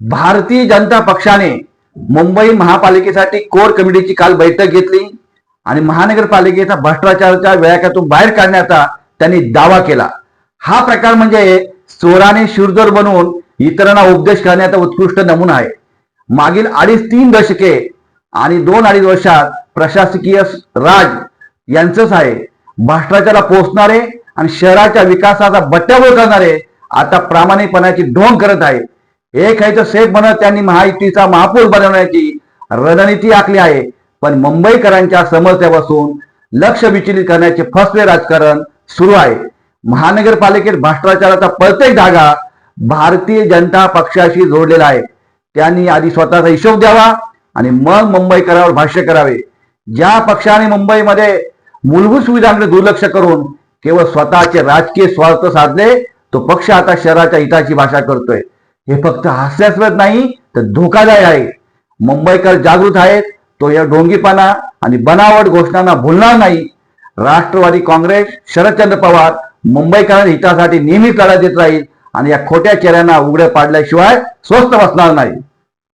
भारतीय जनता पक्षाने मुंबई महापालिकेसाठी कोर कमिटीची काल बैठक घेतली आणि महानगरपालिकेचा भ्रष्टाचाराच्या वेळाकातून बाहेर काढण्याचा त्यांनी दावा केला. हा प्रकार म्हणजे चोराने शिरजोर बनवून इतरांना उपदेश करण्याचा उत्कृष्ट नमुना आहे. मागील अडीच तीन दशके आणि दोन अडीच वर्षात प्रशासकीय राज यांचंच आहे. भ्रष्टाचाराला पोचणारे आणि शहराच्या विकासाचा बट्ट्याबोळ करणारे आता प्रामाणिकपणाची ढोंग करत आहे एक आहे तर सेफ म्हणत त्यांनी महायुतीचा महापौर बनवण्याची रणनीती आखली आहे. पण मुंबईकरांच्या समस्यापासून लक्ष विचलित करण्याचे फसवे राजकारण सुरू आहे. महानगरपालिकेत भ्रष्टाचाराचा प्रत्येक धागा भारतीय जनता पक्षाशी जोडलेला आहे. त्यांनी आधी स्वतःचा हिशोब द्यावा आणि मग मुंबईकरांवर भाष्य करावे. ज्या पक्षाने मुंबईमध्ये मूलभूत सुविधांकडे दुर्लक्ष करून केवळ स्वतःचे राजकीय स्वार्थ साधले तो पक्ष आता शहराच्या हिताची भाषा करतोय. हे फक्त हास्यास्पद नाही तर धोकादायक आहे. मुंबईकर जागृत आहेत तो या ढोंगीपणा आणि बनावट घोषणांना भुलणार नाही. राष्ट्रवादी काँग्रेस शरदचंद्र पवार मुंबईकरांच्या हितासाठी नेहमीच लढा देत राहील आणि या खोट्या चेहऱ्यांना उघड्या पाडल्याशिवाय स्वस्थ बसणार नाही.